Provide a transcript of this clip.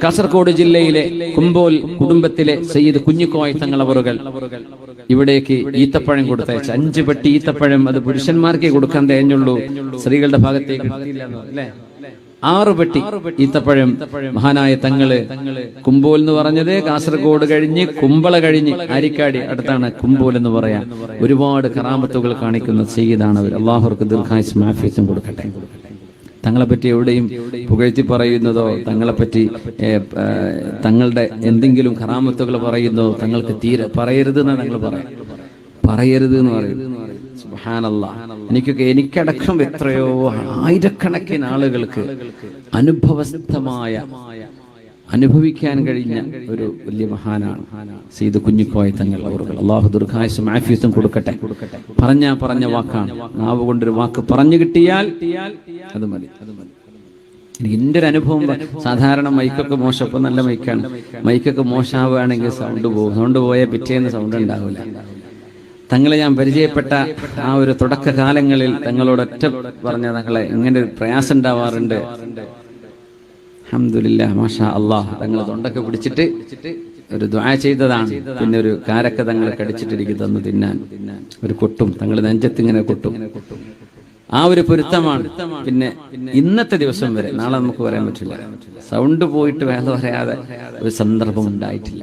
കാസർഗോഡ് ജില്ലയിലെ കുമ്പോൽ കുടുംബത്തിലെ സയ്യിദ് കുഞ്ഞിക്കോയ തങ്ങളവറുകൾ ഇവിടേക്ക് ഈത്തപ്പഴം കൊടുത്തയച്ചു. അഞ്ച് പെട്ടി ഈത്തപ്പഴം അത് പുരുഷന്മാർക്കേ കൊടുക്കാൻ തേഞ്ഞുള്ളൂ. സ്ത്രീകളുടെ ഭാഗത്തേക്ക് ആറു ആറ് പെട്ടി ഈത്തപ്പഴം മഹാനായ തങ്ങൾ കുമ്പോൽ എന്ന് പറഞ്ഞത് കാസർഗോഡ് കഴിഞ്ഞ് കുമ്പള കഴിഞ്ഞ് ആരിക്കാടി അടുത്താണ് കുമ്പോൽ എന്ന് പറയാം. ഒരുപാട് കറാമത്തുകൾ കാണിക്കുന്ന സയ്യിദാണ് അവർ അള്ളാഹുർക്ക് ദീർഘായുസ് മാഫിയത്തും കൊടുക്കട്ടെ. തങ്ങളെ പറ്റി എവിടെയും പുകഴ്ത്തി പറയുന്നതോ തങ്ങളെ പറ്റി ഏ, ഏ, തങ്ങളുടെ എന്തെങ്കിലും കറാമത്തുകൾ പറയുന്നതോ തങ്ങൾക്ക് തീരെ പറയരുത് എന്നാണ് ഞങ്ങൾ പറയാം പറയരുത് എന്ന് പറയും സുഹാനല്ല എനിക്കൊക്കെ എനിക്കടക്കം എത്രയോ ആയിരക്കണക്കിന് ആളുകൾക്ക് അനുഭവസ്ഥമായ അനുഭവിക്കാൻ കഴിഞ്ഞ ഒരു വലിയ മഹാനാണ്. സീത് കുഞ്ഞിക്കോയ തങ്ങൾ അള്ളാഹു ദീർഘായുസും ആഫീസും കൊടുക്കട്ടെ. പറഞ്ഞ പറഞ്ഞ വാക്കാണ്. നാവ് കൊണ്ടൊരു വാക്ക് പറഞ്ഞു കിട്ടിയാൽ അത് മതി. എന്റെ ഒരു അനുഭവം സാധാരണ മൈക്കൊക്കെ മോശം നല്ല മൈക്കാണ്. മൈക്കൊക്കെ മോശമാവുകയാണെങ്കിൽ സൗണ്ട് പോകും. സൗണ്ട് പോയാൽ പിറ്റേന്ന് സൗണ്ട് ഉണ്ടാവില്ല. തങ്ങളെ ഞാൻ പരിചയപ്പെട്ട ആ ഒരു തുടക്കകാലങ്ങളിൽ തങ്ങളോട് ഒറ്റ പറഞ്ഞ തങ്ങളെ ഇങ്ങനെ ഒരു പ്രയാസം ഉണ്ടാവാറുണ്ട്. അഹമ്മദില്ല മാഷാ അള്ളാഹ് തങ്ങൾ തൊണ്ടൊക്കെ പിടിച്ചിട്ട് ഒരു ദ്വാ ചെയ്തതാണ്. പിന്നെ ഒരു കാരക്ക തങ്ങളെ കടിച്ചിട്ട് എനിക്ക് തന്നു തിന്നാൻ. ഒരു കൊട്ടും. തങ്ങൾ നെഞ്ചത്ത് ഇങ്ങനെ കൊട്ടും. ആ ഒരു പൊരുത്തമാണ്. പിന്നെ ഇന്നത്തെ ദിവസം വരെ നാളെ നമുക്ക് പറയാൻ പറ്റില്ല. സൗണ്ട് പോയിട്ട് വേണ്ട പറയാതെ ഒരു സന്ദർഭം ഉണ്ടായിട്ടില്ല.